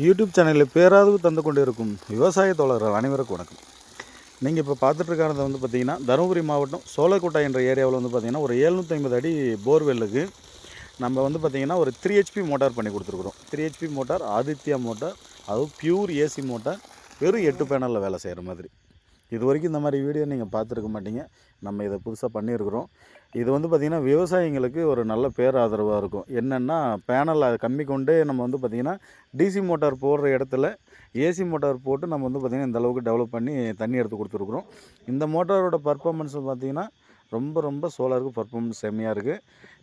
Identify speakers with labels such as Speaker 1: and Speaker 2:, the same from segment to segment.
Speaker 1: YouTube சேனலில் பேராதவு தந்து கொண்டு இருக்கும் விவசாய தோழர்கள் அனைவருக்கும் வணக்கம். நீங்கள் இப்போ பார்த்துட்ருக்கானது வந்து பார்த்தீங்கன்னா தருமபுரி மாவட்டம் சோழக்கோட்டை என்ற ஏரியாவில் வந்து பார்த்தீங்கன்னா ஒரு 750 ஐம்பது அடி போர்வெல்லுக்கு நம்ம வந்து பார்த்தீங்கன்னா ஒரு த்ரீ ஹெச்பி மோட்டார் பண்ணி கொடுத்துருக்குறோம். Three HP motor Aditya motor அதுவும் பியூர் ஏசி மோட்டார் வெறும் எட்டு பேனலில் வேலை செய்கிற மாதிரி. இது வரைக்கும் இந்த மாதிரி வீடியோ நீங்கள் பார்த்துருக்க மாட்டீங்க. நம்ம இதை புதுசாக பண்ணியிருக்கிறோம். இது வந்து பார்த்திங்கன்னா விவசாயிங்களுக்கு ஒரு நல்ல பேராதரவாக இருக்கும். என்னென்னா பேனல் கம்மி கொண்டே நம்ம வந்து பார்த்திங்கன்னா டிசி மோட்டார் போடுற இடத்துல ஏசி மோட்டார் போட்டு நம்ம வந்து பார்த்திங்கன்னா இந்த அளவுக்கு டெவலப் பண்ணி தண்ணி எடுத்து கொடுத்துருக்குறோம். இந்த மோட்டாரோட பர்ஃபார்மன்ஸ் பார்த்திங்கன்னா ரொம்ப ரொம்ப சோலாருக்கு பர்ஃபார்மன்ஸ் செம்மையாக இருக்குது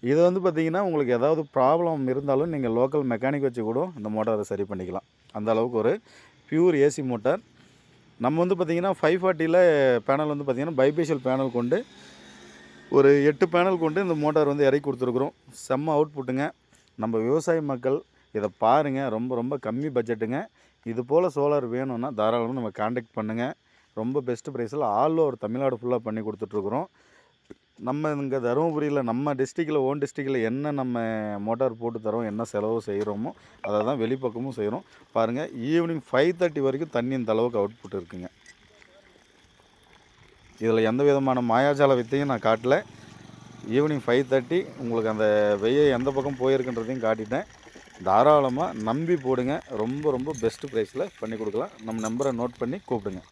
Speaker 1: இது வந்து பார்த்திங்கன்னா உங்களுக்கு ஏதாவது ப்ராப்ளம் இருந்தாலும் நீங்கள் லோக்கல் மெக்கானிக் வச்சு கூட இந்த மோட்டாரை சரி பண்ணிக்கலாம். அந்த அளவுக்கு ஒரு பியூர் ஏசி மோட்டார். நம்ம வந்து பார்த்திங்கன்னா ஃபைவ் ஃபார்ட்டியில் பேனல் வந்து பார்த்திங்கன்னா பைபேஷியல் பேனல் கொண்டு ஒரு எட்டு பேனல் கொண்டு இந்த மோட்டார் வந்து இறக்கி கொடுத்துருக்குறோம். செம்ம அவுட்புட்டுங்க நம்ம விவசாய மக்கள் இதை பாருங்கள் ரொம்ப ரொம்ப கம்மி பட்ஜெட்டுங்க இது போல் சோலார் வேணும்னா தாராளமாக நம்ம காண்டாக்ட் பண்ணுங்கள் ரொம்ப பெஸ்ட்டு ப்ரைஸில் ஆல் ஓவர் தமிழ்நாடு ஃபுல்லாக பண்ணி கொடுத்துட்ருக்குறோம். நம்ம இங்கே தருமபுரியில் நம்ம டிஸ்ட்ரிக்டில் ஓன் டிஸ்ட்ரிக்டில் என்ன நம்ம மோட்டார் போட்டு தரோம் என்ன செலவு செய்கிறோமோ அதை தான் வெளிப்பக்கமும் செய்கிறோம் பாருங்கள் ஈவினிங் ஃபைவ் தேர்ட்டி வரைக்கும் தண்ணி இந்த அளவுக்கு அவுட்புட் இருக்குங்க. இதில் எந்த விதமான மாயாஜால வித்தையும் நான் காட்டல. ஈவினிங் ஃபைவ் தேர்ட்டி உங்களுக்கு அந்த வெய்ய எந்த பக்கம் போயிருக்குன்றதையும் காட்டிட்டேன். தாராளமாக நம்பி போடுங்க. ரொம்ப ரொம்ப பெஸ்ட்டு ப்ரைஸில் பண்ணி கொடுக்கலாம். நம்ம நம்பரை நோட் பண்ணி கூப்பிடுங்க.